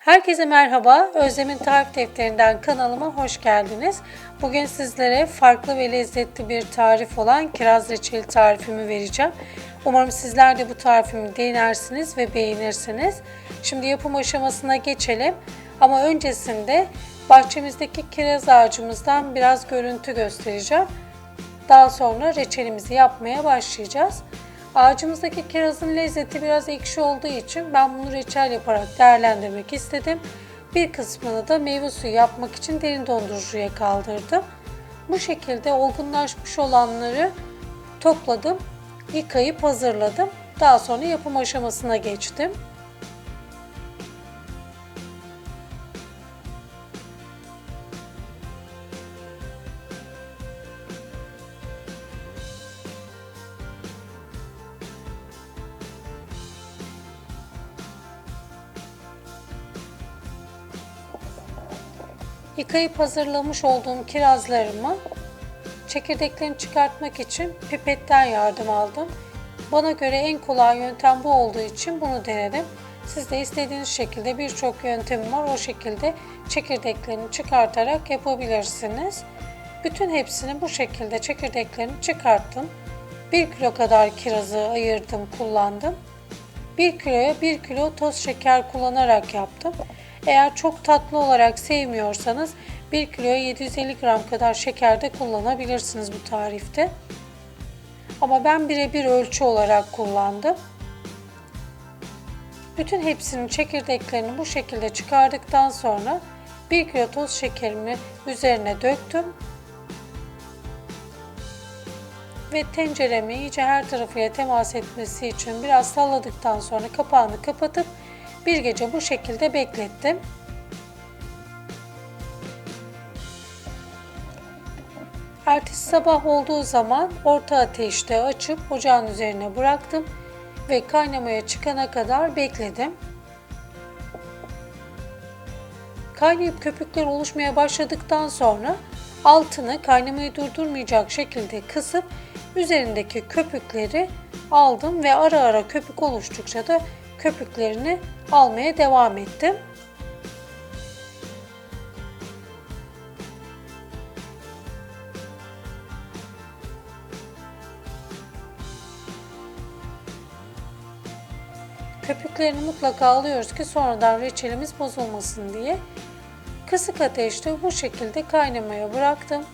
Herkese merhaba. Özlem'in Tarif Defterinden kanalıma hoş geldiniz. Bugün sizlere farklı ve lezzetli bir tarif olan kiraz reçeli tarifimi vereceğim. Umarım sizler de bu tarifimi denersiniz ve beğenirsiniz. Şimdi yapım aşamasına geçelim. Ama öncesinde bahçemizdeki kiraz ağacımızdan biraz görüntü göstereceğim. Daha sonra reçelimizi yapmaya başlayacağız. Ağacımızdaki kirazın lezzeti biraz ekşi olduğu için ben bunu reçel yaparak değerlendirmek istedim. Bir kısmını da meyve suyu yapmak için derin dondurucuya kaldırdım. Bu şekilde olgunlaşmış olanları topladım, yıkayıp hazırladım. Daha sonra yapım aşamasına geçtim. Yıkayıp hazırlamış olduğum kirazlarımı çekirdeklerini çıkartmak için pipetten yardım aldım. Bana göre en kolay yöntem bu olduğu için bunu denedim. Siz de istediğiniz şekilde birçok yöntemi var. O şekilde çekirdeklerini çıkartarak yapabilirsiniz. Bütün hepsini bu şekilde çekirdeklerini çıkarttım. 1 kilo kadar kirazı ayırdım, kullandım. 1 kiloya 1 kilo toz şeker kullanarak yaptım. Eğer çok tatlı olarak sevmiyorsanız 1 kiloya 750 gram kadar şeker de kullanabilirsiniz bu tarifte. Ama ben birebir ölçü olarak kullandım. Bütün hepsinin çekirdeklerini bu şekilde çıkardıktan sonra 1 kilo toz şekerimi üzerine döktüm. Ve tenceremi iyice her tarafıyla temas etmesi için biraz salladıktan sonra kapağını kapatıp bir gece bu şekilde beklettim. Ertesi sabah olduğu zaman orta ateşte açıp ocağın üzerine bıraktım ve kaynamaya çıkana kadar bekledim. Kaynayıp köpükler oluşmaya başladıktan sonra altını kaynamayı durdurmayacak şekilde kısıp üzerindeki köpükleri aldım ve ara ara köpük oluştukça da köpüklerini almaya devam ettim. Köpüklerini mutlaka alıyoruz ki sonradan reçelimiz bozulmasın diye. Kısık ateşte bu şekilde kaynamaya bıraktım.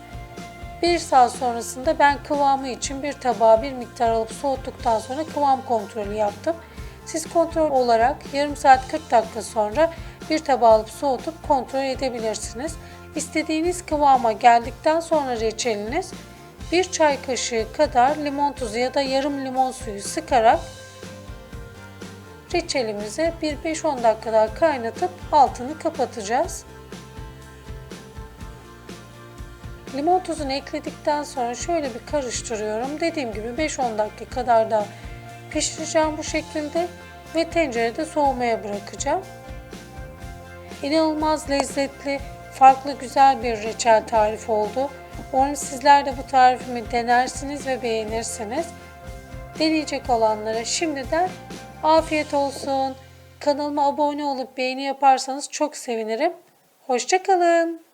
Bir saat sonrasında ben kıvamı için bir tabağa bir miktar alıp soğuttuktan sonra kıvam kontrolü yaptım. Siz kontrol olarak yarım saat 40 dakika sonra bir tabağa alıp soğutup kontrol edebilirsiniz. İstediğiniz kıvama geldikten sonra reçeliniz bir çay kaşığı kadar limon tuzu ya da yarım limon suyu sıkarak reçelimizi bir 5-10 dakika daha kaynatıp altını kapatacağız. Limon tuzunu ekledikten sonra şöyle bir karıştırıyorum. Dediğim gibi 5-10 dakika kadar da pişireceğim bu şekilde ve tencerede soğumaya bırakacağım. İnanılmaz lezzetli, farklı güzel bir reçel tarifi oldu. Umarım sizler de bu tarifimi denersiniz ve beğenirsiniz. Deneyecek olanlara şimdiden afiyet olsun. Kanalıma abone olup beğeni yaparsanız çok sevinirim. Hoşçakalın.